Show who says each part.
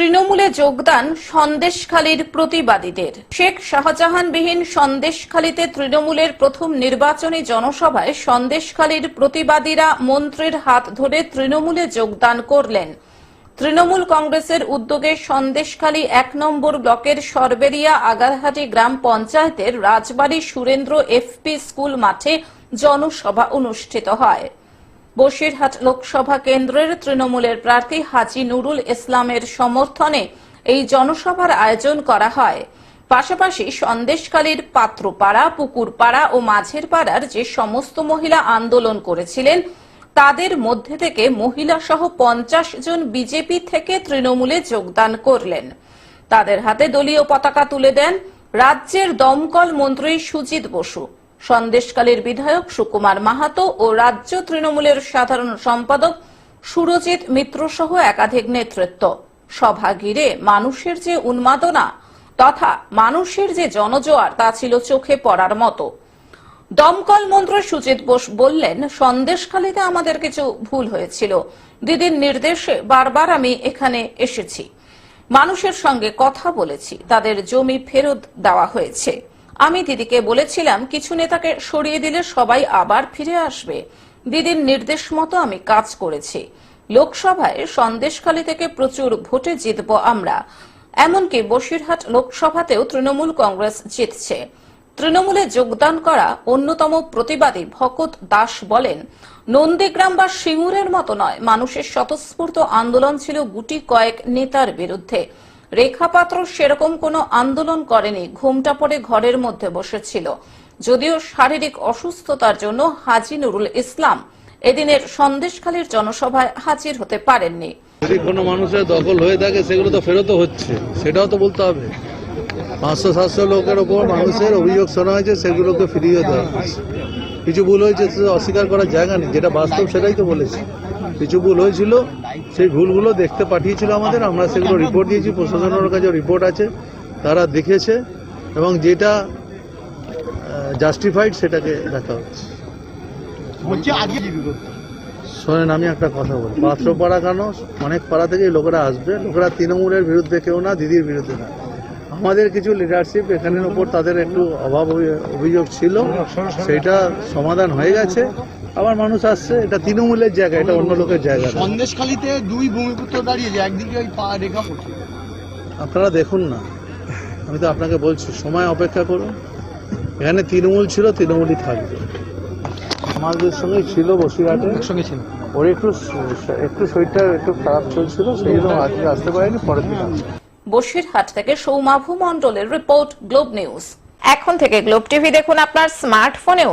Speaker 1: তৃণমূলে যোগদান সন্দেশখালীর প্রতিবাদীদের। শেখ শাহজাহানবিহীন সন্দেশখালীতে তৃণমূলের প্রথম নির্বাচনী জনসভায় সন্দেশখালীর প্রতিবাদীরা মন্ত্রীর হাত ধরে তৃণমূলে যোগদান করলেন। তৃণমূল কংগ্রেসের উদ্যোগে সন্দেশখালী এক নম্বর ব্লকের সরবেরিয়া আগারহাটি গ্রাম পঞ্চায়েতের রাজবাড়ী সুরেন্দ্র এফপি স্কুল মাঠে জনসভা অনুষ্ঠিত হয়। বসিরহাট লোকসভা কেন্দ্রের তৃণমূলের প্রার্থী হাজি নুরুল ইসলামের সমর্থনে এই জনসভার আয়োজন করা হয়। পাশাপাশি সন্দেশকালীর পাত্রপাড়া, পুকুরপাড়া ও মাঝের পাড়ার যে সমস্ত মহিলা আন্দোলন করেছিলেন, তাদের মধ্যে থেকে মহিলা সহ পঞ্চাশ জন বিজেপি থেকে তৃণমূলে যোগদান করলেন। তাদের হাতে দলীয় পতাকা তুলে দেন রাজ্যের দমকল মন্ত্রী সুজিত বসু। সন্দেশকালীর বিধায়ক সুকুমার মাহাতো ও রাজ্য তৃণমূলের সাধারণ সম্পাদক সুরজিৎ মিত্র সহ একাধিক নেতৃত্ব। সভা ঘিরে মানুষের যে উন্মাদনা তথা মানুষের যে জনজোয়ার তা ছিল চোখে পড়ার মতো। দমকল মন্ত্রী সুজিত বোস বললেন, সন্দেশখালীতে আমাদের কিছু ভুল হয়েছিল। দিদির নির্দেশে বারবার আমি এখানে এসেছি। মানুষের সঙ্গে কথা বলেছি। তাদের জমি ফেরত দেওয়া হয়েছে। আমি দিদিকে বলেছিলাম, কিছু নেতাকে সরিয়ে দিলে সবাই আবার ফিরে আসবে। দিদির নির্দেশ মতো আমি কাজ করেছি। লোকসভায় সন্দেশখালী থেকে প্রচুর ভোটে জিতব আমরা। এমনকি বসিরহাট লোকসভাতেও তৃণমূল কংগ্রেস জিতছে। তৃণমূলে যোগদান করা অন্যতম প্রতিবাদী ভকত দাস বলেন, নন্দীগ্রাম বা সিঙ্গুরের মতো নয়, মানুষের স্বতঃস্ফূর্ত আন্দোলন ছিল গুটি কয়েক নেতার বিরুদ্ধে। রেখাপাত্র সেরকম কোনো আন্দোলন করেনি, ঘুমটা পড়ে ঘরের মধ্যে বসেছিল। যদিও শারীরিক অসুস্থতার জন্য হাজি নুরুল ইসলাম এদিনের সন্দেশখালীর জনসভায় হাজির হতে পারেননি।
Speaker 2: যদি কোনো মানুষের দখল হয়ে থাকে, সেগুলো তো ফেরতও হচ্ছে। সেটাও তো বলতে হবে। পাঁচশো সাতশো লোকের ওপর মানুষের অভিযোগ শোনা হয়েছে, সেগুলোকে ফিরিয়ে দেওয়া কিছু ভুল হয়েছে অস্বীকার করার জায়গা নেই। যেটা বাস্তব সেটাই তো বলেছি। কিছু ভুল হয়েছিল সেই ভুলগুলো দেখতে পাঠিয়েছিল আমাদের আমরা সেগুলো রিপোর্ট দিয়েছি প্রশাসনের কাছে রিপোর্ট আছে তারা দেখেছে এবং যেটা জাস্টিফাইড সেটাকে দেখা হচ্ছে। শোনেন আমি একটা কথা বলি। পাত্রপাড়া কেন? অনেক পাড়া থেকেই লোকেরা আসবে। লোকেরা তৃণমূলের বিরুদ্ধে কেউ না দিদির বিরুদ্ধে না। আমাদের কিছু লিডারশিপ এখানের উপর তাদের একটু অভাব অভিযোগ ছিল। সেটা সমাধান হয়ে গেছে। আবার মানুষ আসছে এটা তৃণমূলের জায়গা এটা অন্য লোকের জায়গা।
Speaker 3: সন্দেশখালিতে দুই ভূমিপুত্র দাঁড়িয়েছে একদিকে ওই পা রেখা পড়ছে।
Speaker 2: আপনারা দেখুন না আমি তো আপনাকে বলছি সময় অপেক্ষা করুন। এখানে তৃণমূল ছিল তৃণমূলই থাকবে। আমাদের সঙ্গে ছিল বসিরহাটে।
Speaker 3: সঙ্গে ছিল।
Speaker 2: ওর একটু একটু শরীরটা একটু খারাপ চলছিল সেই জন্য আজকে আসতে পারেনি পরের দিন।
Speaker 1: বসিরহাট থেকে সৌমাভু মণ্ডলের রিপোর্ট গ্লোব নিউজ। এখন থেকে গ্লোব টিভি দেখুন আপনার স্মার্টফোনেও।